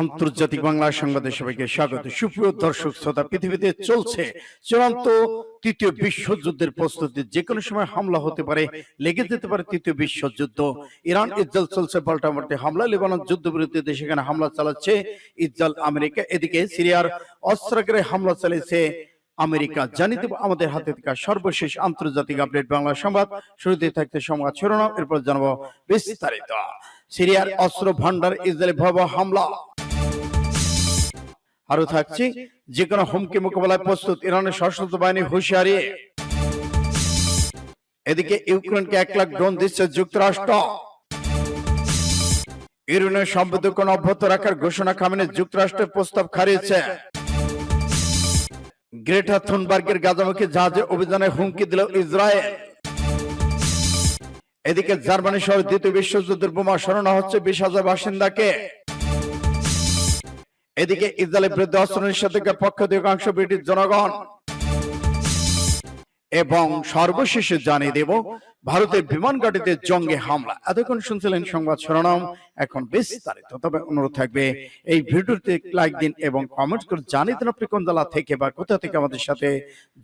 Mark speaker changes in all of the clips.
Speaker 1: আন্তর্জাতিক বাংলা সংবাদে সবাইকে স্বাগত। সুপ্রিয় দর্শক, শ্রোতা, পৃথিবীতে চলছে চূড়ান্ত তৃতীয় বিশ্বযুদ্ধের প্রস্তুতি। যে কোনো সময় হামলা হতে পারে, লেগে যেতে পারে তৃতীয় বিশ্বযুদ্ধ। ইরান, ইসরায়েল চলছে পাল্টাপাল্টি হামলা। লেবানন যুদ্ধবিরতিতে সেখানে হামলা চালাচ্ছে ইসরায়েল, আমেরিকা। এদিকে সিরিয়ার অস্ত্রাগারে হামলা চালিয়েছে আমেরিকা। জানিয়ে দেব আমাদের হাতে থাকা সর্বশেষ আন্তর্জাতিক আপডেট বাংলা সংবাদ। শুরুতে থাকতে সংবাদ শিরোনাম, এরপর জানাব বিস্তারিত। সিরিয়ার অস্ত্র ভান্ডার ইসরায়েলে ভয়াবহ হামলা। আরও থাকছে। যে কোনো হুমকি মোকাবেলায় প্রস্তুত। ইরানের সশস্ত্র বাহিনী হুঁশিয়ারি। এদিকে ইউক্রেনকে এক লাখ ড্রোন দিচ্ছে যুক্তরাষ্ট্র। ইরানের সম্পাদকন অব্যাহত রাখার ঘোষণা খামেনে যুক্তরাষ্ট্রের প্রস্তাব খারিয়েছে গ্রেটা থুনবার্গের গাজামুখী জাহাজে অভিযানে হুমকি দিল ইসরায়েল। এদিকে জার্মানি সহ দ্বিতীয় বিশ্বযুদ্ধের বোমা সরানো হচ্ছে বিশ হাজার বাসিন্দাকে। এদিকে ইসরায়েলের বিরুদ্ধে অস্ত্র নিষেধাজ্ঞার পক্ষ থেকে অংশ ব্রিটিশ জনগণ। এবং সর্বশেষে জানিয়ে দেব ভারতের বিমান ঘাটিতে জঙ্গে হামলা। এতক্ষণ শুনছিলেন সংবাদ শিরোনাম এখন বিস্তারিত। তবে অনুরোধ থাকবে এই ভিডিওতে লাইক দিন এবং কমেন্ট করে জানিয়ে দিন আপনি কোন জেলা থেকে বা কোথা থেকে আমাদের সাথে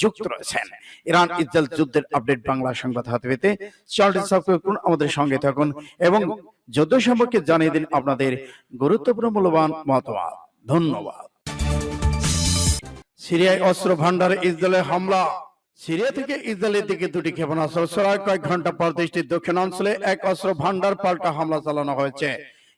Speaker 1: যুক্ত রয়েছেন। ইরান ইসরায়েল যুদ্ধের আপডেট বাংলা সংবাদ হাতে পেতে চ্যানেলটি সাবস্ক্রাইব করুন আমাদের সঙ্গে থাকুন এবং যুদ্ধ সম্পর্কে জানিয়ে দিন আপনাদের গুরুত্বপূর্ণ মূল্যবান মতামত ধন্যবাদ। সিরিয়ায় অস্ত্র ভান্ডারে ইসরায়েলের হামলা। সিরিয়া থেকে ইসরায়েলের দিকে দুটি ক্ষেপণাস্ত্র ছড়ায় কয়েক ঘণ্টা পর দেশটির দক্ষিণ অঞ্চলে এক অস্ত্র ভান্ডার পাল্টা হামলা চালানো হয়েছে।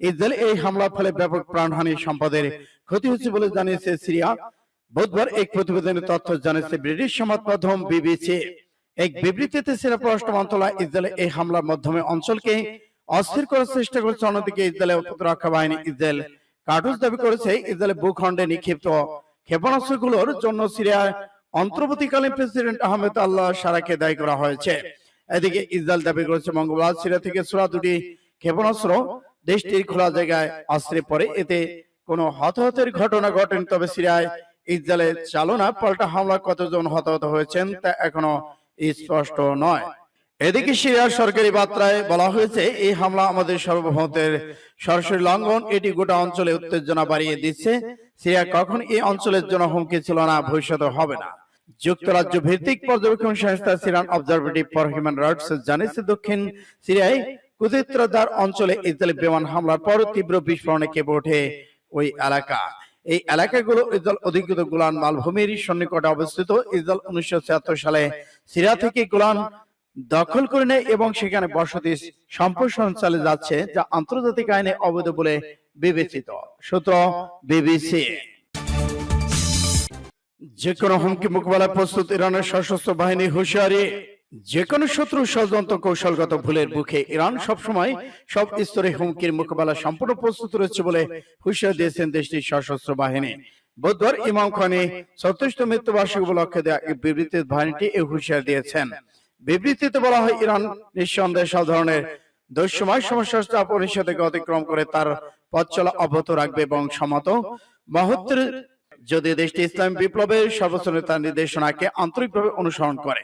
Speaker 1: ইসরায়েল এই হামলার ফলে ব্যাপক প্রাণহানি সম্পদের ক্ষতি হচ্ছে বলে জানিয়েছে সিরিয়া। বুধবার এক প্রতিবেদনের তথ্য জানিয়েছে ব্রিটিশ সংবাদ মাধ্যম বিবিসি। এক বিবৃতিতে সিরিয়া পররাষ্ট্র মন্ত্রণালয় ইসরায়েলের এই হামলার মাধ্যমে অঞ্চলকে অস্থির করার চেষ্টা করছে। অন্যদিকে ইসরায়েলের প্রতিরক্ষা বাহিনী ইসরায়েল কার্টুস দাবি করেছে ইসরায়েলের ভূখণ্ডে নিক্ষিপ্ত ক্ষেপণাস্ত্রগুলোর জন্য সিরিয়ার অন্তর্বর্তীকালীন প্রেসিডেন্ট আহমেদ আল্লাহ সারাকে দায়ী করা হয়েছে। এদিকে ইসরায়েল দাবি করেছে মঙ্গলবার সিরিয়া থেকে ছোড়া দুটি ক্ষেপণাস্ত্র দেশটির খোলা জায়গায় আশ্রয় পড়ে। এতে কোনো হতাহতের ঘটনা ঘটেনি তবে সিরিয়ায় ইসরায়েলের চালনা পাল্টা হামলা কতজন হতাহত হয়েছেন তা এখনও স্পষ্ট নয়। এদিকে সিরিয়ার সরকারি বার্তায় বলা হয়েছে, এই হামলা আমাদের সার্বভৌমত্বের সরাসরি লঙ্ঘন। এটি গোটা অঞ্চলে উত্তেজনা বাড়িয়ে দিচ্ছে। সিরিয়া কখন এই অঞ্চলের জন্য হুমকি ছিল না, ভবিষ্যতে হবে না। যুক্তরাজ্য ভিত্তিক পর্যবেক্ষণ সংস্থা Syrian Observatory for Human Rights জানিয়েছে, দক্ষিণ সিরিয়ায় কুদিত্রদার অঞ্চলে ইসরায়েলি বিমান হামলার পর তীব্র বিস্ফোরণে কেঁপে ওঠে ওই এলাকা। এই এলাকাগুলো ইসরায়েল অধিকৃত গোলান মালভূমির সন্নিকটে অবস্থিত। ইসরায়েল উনিশশো সালে সিরিয়া থেকে গোলান দখল করে নেয় এবং সেখানে বসতি সম্প্রসারণ চালিয়ে যাচ্ছে যা আন্তর্জাতিক আইনে অবৈধ বলে বিবেচিত। সূত্র বিবিসি। যে কোনো হুমকি মোকাবেলায় প্রস্তুত ইরানের সশস্ত্র বাহিনী হুঁশিয়ারি। যে কোনো শত্রু ষড়যন্ত্র কৌশলগত ভুলের মুখে ইরান সবসময় সব স্তরে হুমকির মোকাবেলা সম্পূর্ণ প্রস্তুত রয়েছে বলে হুঁশিয়ার দিয়েছেন দেশটির সশস্ত্র বাহিনী। বুধবার ইমাম খানে সত্তরিশ মৃত্যুবার্ষিকী উপলক্ষে এক বিবৃতিতে বাহিনীটি এই হুঁশিয়ার দিয়েছেন। বিবৃতিতে বলা হয়, ইরান নিঃসন্দেহে সব ধরনের দুঃসময় সমস্যা ও অতিক্রম করে তার পথ চলা অব্যাহত রাখবে এবং সমত মহত্বের যদি দেশটি ইসলাম বিপ্লবের সর্বোচ্চ নেতার নির্দেশনাকে আন্তরিকভাবে অনুসরণ করে।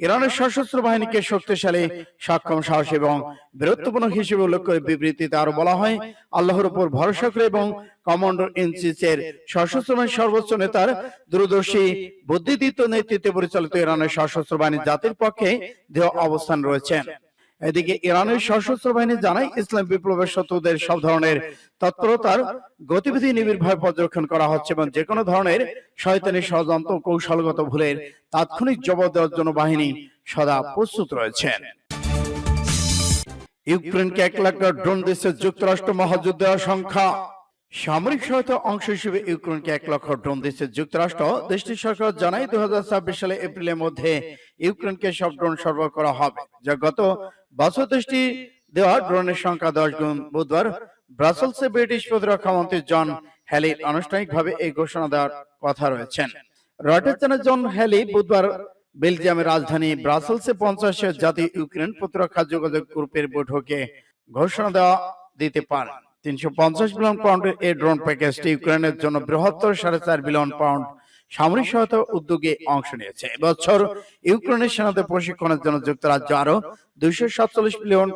Speaker 1: ইরানের সশস্ত্র বাহিনীকে শক্তিশালী, সক্ষম, সাহস এবং বীরত্বপূর্ণ হিসেবে উল্লেখ করে বিবৃতিতে আরও বলা হয়, আল্লাহর উপর ভরসা করে এবং কমান্ডার ইন চিফের সশস্ত্র বাহিনীর সর্বোচ্চ নেতার দূরদর্শী, বুদ্ধিদীপ্ত নেতৃত্বে পরিচালিত ইরানের সশস্ত্র বাহিনী জাতির পক্ষে দেহ অবস্থান রয়েছেন। এদিকে ইরানের সশস্ত্র বাহিনী জানায় ইসলাম বিপ্লবের শত্রুদের সব ধরনের তৎপরতার গতিবিধি নিবিড়ভাবে পর্যবেক্ষণ করা হচ্ছে এবং যে কোনো ধরনের শয়তানি ষড়যন্ত্র কৌশলগত ভুলের তাৎক্ষণিক জবাব দেওয়ার জন্য বাহিনী সদা প্রস্তুত রয়েছেন ইউক্রেনকে এক লাখ ড্রোন দিচ্ছে যুক্তরাষ্ট্র মহাযুদ্ধ সংখ্যা। সামরিক সহায়তা অংশ হিসেবে ইউক্রেনকে এক লক্ষ ড্রোন দিচ্ছে যুক্তরাষ্ট্র। দেশটির সরকার জানায় দু সালে এপ্রিলের মধ্যে ইউক্রেনকে সব ড্রোন সরবরাহ করা হবে, যা গত বছর দেশটি দেওয়া ড্রোনের সংখ্যা দশ গুণ বুধবার ব্রাসেলসে ব্রিটিশ প্রতিরক্ষা মন্ত্রী জন হ্যালি আনুষ্ঠানিকভাবে এই ঘোষণা দেওয়ার কথা রয়েছেন। জন হ্যালি বুধবার বেলজিয়ামের রাজধানী ব্রাসেলসে পঞ্চাশের জাতীয় ইউক্রেন প্রতিরক্ষা যোগাযোগ গ্রুপের বৈঠকে ঘোষণা দেওয়া দিতে পারেন। তিনশো পঞ্চাশ বিলিয়ন পাউন্ডের এই ড্রোন প্যাকেজটি ইউক্রেনের জন্য বৃহত্তর সাড়ে চার বিলিয়ন পাউন্ড সামরিক সহায়তা উদ্যোগে অংশ নিয়েছে। এবছর ইউক্রেনের সেনাদের প্রশিক্ষণের জন্য যুক্তরাজ্য আরও দুইশো বিলিয়ন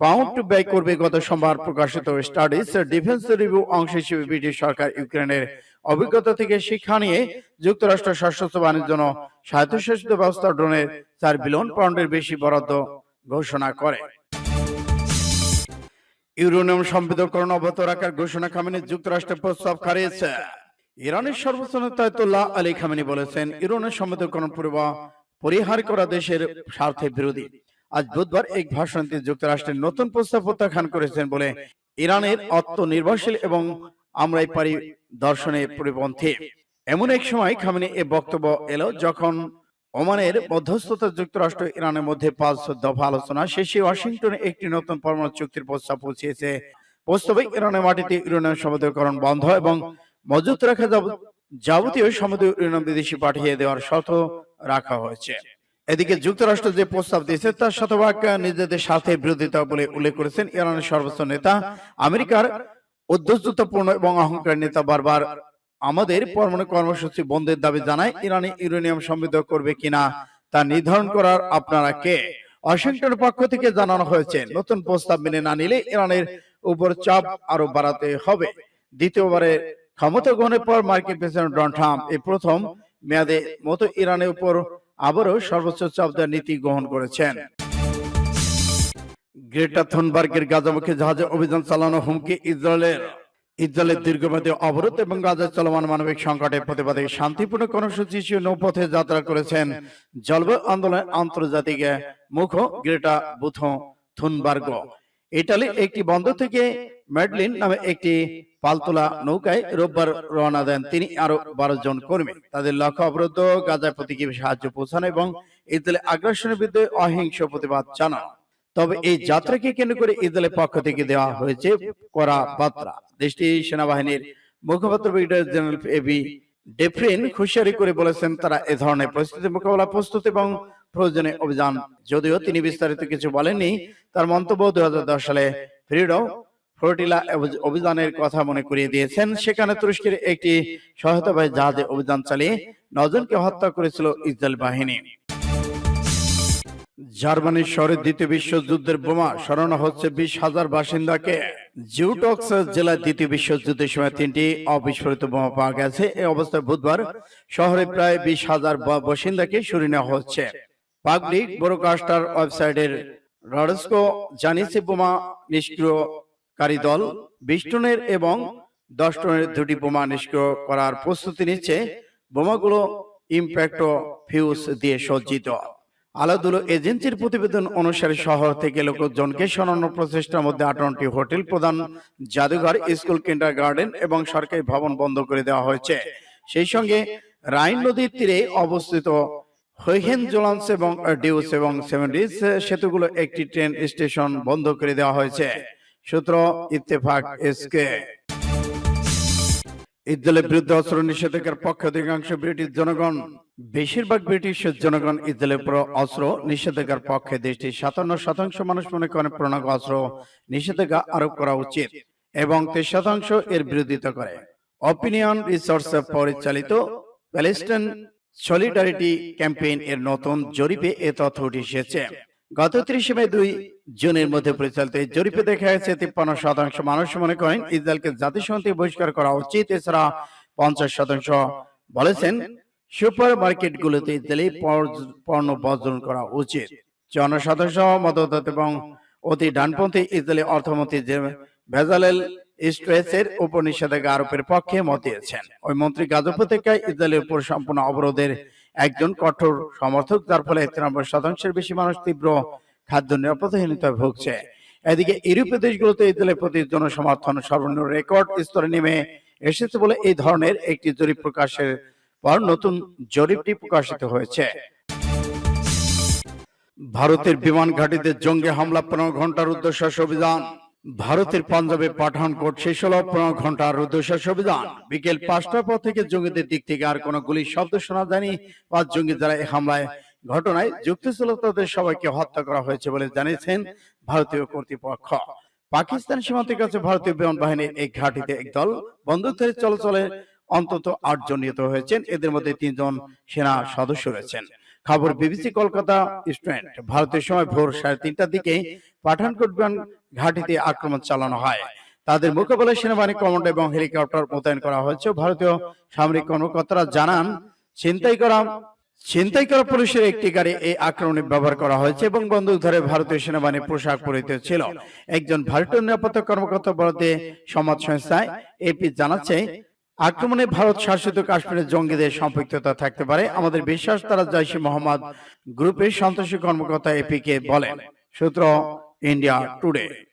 Speaker 1: পাউন্ড ব্যয় করবে গত সোমবার প্রকাশিত স্টাডিজ ডিফেন্স রিভিউ অংশ হিসেবে ব্রিটিশ সরকার ইউক্রেনের অভিজ্ঞতা থেকে শিক্ষা নিয়ে যুক্তরাষ্ট্র সশস্ত্র বাণিজ্য জন্য স্বায়ত্তশাসিত ব্যবস্থা ড্রোনের চার বিলিয়ন পাউন্ডের বেশি বরাদ্দ ঘোষণা করে। ইউরেনিয়াম সমৃদ্ধকরণ অব্যাহত রাখার ঘোষণা খামেনি যুক্তরাষ্ট্রের প্রস্তাব খারিয়েছে ইরানের সর্বোচ্চ নেতা আয়াতুল্লাহ আলী খামেনি বলেছেন, ইরানের সমৃদ্ধকরণ পূর্বা- পরিহার করা দেশের স্বার্থে বিরোধী। আজ বুধবার এক ভাষণ তিনি যুক্তরাষ্ট্রের নতুন প্রস্তাব প্রত্যাখ্যান করেছেন বলে ইরানের আত্মনির্ভরশীল এবং আমরাই পারি দর্শনের পরিপন্থী। এমন এক সময় খামেনি এ বক্তব্য এলো যখন ওমানের মধ্যস্থতা যুক্তরাষ্ট্র ইরানের মধ্যে পাঁচ দফা আলোচনা শেষে ওয়াশিংটনে একটি নতুন পরমাণু চুক্তির প্রস্তাব পৌঁছিয়েছে প্রস্তাবে ইরানের মাটিতে ইউরেনিয়াম সমুদ্রকরণ বন্ধ এবং মজুত রাখা যাবতীয় সমুদ্র ইউরেনিয়াম বিদেশি পাঠিয়ে দেওয়ার শর্ত রাখা হয়েছে। এদিকে যুক্তরাষ্ট্র যে প্রস্তাব দিয়েছে, তার শতভাগ নিজেদের স্বার্থের বিরোধিতা বলে উল্লেখ করেছেন ইরানের সর্বোচ্চ নেতা। আমেরিকার উদ্ধস্তপূর্ণ এবং অহংকার নেতা বারবার আমাদের পরমাণু কর্মসূচি বন্ধের দাবি জানায়, ইরানি ইউরেনিয়াম সমৃদ্ধ করবে কিনা তা নির্ধারণ করার আপনারা কে? ওয়াশিংটনের পক্ষ থেকে জানানো হয়েছে, নতুন প্রস্তাব মেনে না নিলে ইরানের উপর চাপ আরও বাড়াতে হবে। দ্বিতীয়বারে ক্ষমতা গ্রহণের পর মার্কিন প্রেসিডেন্ট ডোনাল্ড ট্রাম্প এই প্রথম মেয়াদে মতো ইরানের উপর আবারও সর্বোচ্চ চাপ দেওয়ার নীতি গ্রহণ করেছেন। গ্রেটা থনবার্গের গাজামুখী জাহাজে অভিযান চালানো হুমকি ইসরায়েলের। ইসরায়েলের দীর্ঘমেয়াদী অবরোধ এবং গাজায় চলমান মানবিক সংকটের প্রতিবাদে শান্তিপূর্ণ কর্মসূচি হিসেবে নৌপথে যাত্রা করেছেন জলবায়ু আন্দোলনের আন্তর্জাতিক মুখ গ্রেটা বুথ থুনবার্গ। ইটালির একটি বন্দর থেকে মেডলিন নামে একটি পালতোলা নৌকায় রোববার রওনা দেন। তিনি আরও বারো জন কর্মী। তাদের লক্ষ্য অবরুদ্ধ গাজায় প্রতীকী সাহায্য পৌঁছানো এবং ইসরায়েলের আগ্রাসনের বিরুদ্ধে অহিংস প্রতিবাদ জানানো। তবে এই যাত্রাকে কেন্দ্র করে ইসরায়েলের পক্ষ থেকে দেওয়া হয়েছে কড়া বার্তা দেশটির সেনাবাহিনীর মুখপাত্র ব্রিগেডিয়ার জেনারেল এবি ডেফরিন হুঁশিয়ারি করে বলেছেন, তারা এ ধরনের পরিস্থিতি মোকাবেলা প্রস্তুত এবং প্রয়োজনে অভিযান। যদিও তিনি বিস্তারিত কিছু বলেননি, তার মন্তব্য দুই হাজার দশ সালে ফ্রিডম ফ্লোটিলা অভি- অভিযানের কথা মনে করিয়ে দিয়েছেন। সেখানে তুরস্কের একটি সহায়তাবাহী জাহাজে অভিযান চালিয়ে নজনকে হত্যা করেছিল ইসরায়েল বাহিনী। জার্মানির শহরে দ্বিতীয় বিশ্বযুদ্ধের বোমা সরানো হচ্ছে বিশ হাজার বাসিন্দাকে। জিউটক্স জেলায় দ্বিতীয় বিশ্বযুদ্ধের সময় তিনটি অবিস্ফোরিত বোমা পাওয়া গেছে। এই অবস্থায় বুধবার শহরে প্রায় বিশ হাজার বাসিন্দাকে সরিয়ে নেওয়া হচ্ছে। পাবলিক ব্রডকাস্টার ওয়েবসাইটের রডস্কো জানিয়েছে বোমা নিষ্ক্রিয়কারী দল বিশ টনের এবং দশ টনের দুটি বোমা নিষ্ক্রিয় করার প্রস্তুতি নিচ্ছে বোমাগুলো ইম্প্যাক্টো ফিউজ দিয়ে সজ্জিত। আলাদুল এজেন্সির প্রতিবেদন অনুসারে শহর থেকে লোকজনকে সরানোর প্রচেষ্টার মধ্যে আটান্নটি হোটেল প্রধান জাদুঘর, স্কুল কিন্ডার গার্ডেন এবং সরকারি ভবন বন্ধ করে দেওয়া হয়েছে। সেই সঙ্গে রাইন নদীর তীরে অবস্থিত হৈহেন জোলান্স এবং ডিউস এবং সেভেন্টিস সেতুগুলো একটি ট্রেন স্টেশন বন্ধ করে দেওয়া হয়েছে। সূত্র ইত্তেফাক এসকে ইসরায়েলের বিরুদ্ধে অস্ত্র নিষেধাজ্ঞার পক্ষে অধিকাংশ ব্রিটিশ জনগণ, বেশিরভাগ ব্রিটিশ জনগণ ইসরায়েলের উপর অস্ত্র নিষেধাজ্ঞার পক্ষে দেশটির সাতান্ন শতাংশ মানুষ মনে করেন প্রণাগ অস্ত্র নিষেধাজ্ঞা আরোপ করা উচিত এবং তেইশ শতাংশ এর বিরোধিতা করে। অপিনিয়ন রিসার্চ পরিচালিত প্যালেস্টাইন সলিডারিটি ক্যাম্পেইন এর নতুন জরিপে এ তথ্য উঠে এসেছে। গত ত্রিশে মে দুই জুনের মধ্যে পরিচালিত এই জরিপে দেখা গেছে, তিপ্পান্ন শতাংশ মানুষ মনে করেন ইসরায়েলকে জাতিসংঘ বহিষ্কার করা উচিত। এছাড়া পঞ্চাশ শতাংশ বলেছেন, সুপার মার্কেট গুলোতে ইসরায়েলি পণ্য বর্জন করা উচিত। চুয়ান্ন শতাংশ মতদাত এবং অতি ডানপন্থী ইসরায়েলি অর্থমন্ত্রী ভেজালেল স্ট্রেসের উপর নিষেধাজ্ঞা আরোপের পক্ষে মত দিয়েছেন। ওই মন্ত্রী গাজা উপত্যকায় ইসরায়েলের উপর সম্পূর্ণ অবরোধের একজন কঠোর সমর্থক যার ফলে তিরানব্বই শতাংশের বেশি মানুষ তীব্র খাদ্য নিরাপত্তাহীনতায় ভুগছে। এদিকে ইউরোপীয় দেশগুলোতে ইসরায়েলের প্রতি জনসমর্থন সর্বনিম্ন রেকর্ড স্তরে নেমে এসেছে বলে এই ধরনের একটি জরিপ প্রকাশের পর নতুন জরিপটি প্রকাশিত হয়েছে। ভারতের বিমান ঘাটিতে জঙ্গি হামলা পনেরো ঘণ্টার উদ্দেশ্য অভিযান। ভারতের পাঞ্জাবে পাঠানকোট শেষ হল পনেরো ঘণ্টার উদ্দেশ্য অভিযান। বিকেল পাঁচটার পর থেকে জঙ্গিদের দিক থেকে আর কোনো গুলির শব্দ শোনা যায়নি। পাঁচ জঙ্গি যারা এই হামলায় ঘটনায় যুক্ত ছিল তাদের সবাইকে হত্যা করা হয়েছে বলে জানিয়েছেন ভারতীয় কর্তৃপক্ষ। পাকিস্তান সীমান্তের কাছে ভারতীয় বিমান বাহিনীর এই ঘাঁটিতে একদল বন্দুকধারী চলাচলে অন্তত আটজন নিহত হয়েছেন। এদের মধ্যে তিনজন সেনা সদস্য রয়েছেন। খবর বিবিসি কলকাতা স্টুডেন্ট। ভারতীয় সময় ভোর সাড়ে তিনটার দিকে পাঠানকোট ঘাটিতে আক্রমণ চালানো হয়। তাদের মোকাবেলায় সেনাবাহিনী কমান্ডো এবং হেলিকপ্টার মোতায়েন করা হয়েছে। ভারতীয় সামরিক কর্মকর্তারা জানান ছিনতাই করা ছিনতাই করা পুলিশের একটি গাড়ি এই আক্রমণে ব্যবহার করা হয়েছে এবং বন্দুক ধরে ভারতীয় সেনাবাহিনীর পোশাক পরিহিত ছিল। একজন ভারতীয় নিরাপত্তা কর্মকর্তা বলতে সমাজ সংস্থায় এপি জানাচ্ছে আক্রমণে ভারত শাসিত কাশ্মীরের জঙ্গিদের সম্পৃক্ততা থাকতে পারে। আমাদের বিশ্বাস, তারা জৈশে মোহাম্মদ গ্রুপের সন্ত্রাসী কর্মকর্তা এপি কে বলেন। সূত্র ইন্ডিয়া টুডে।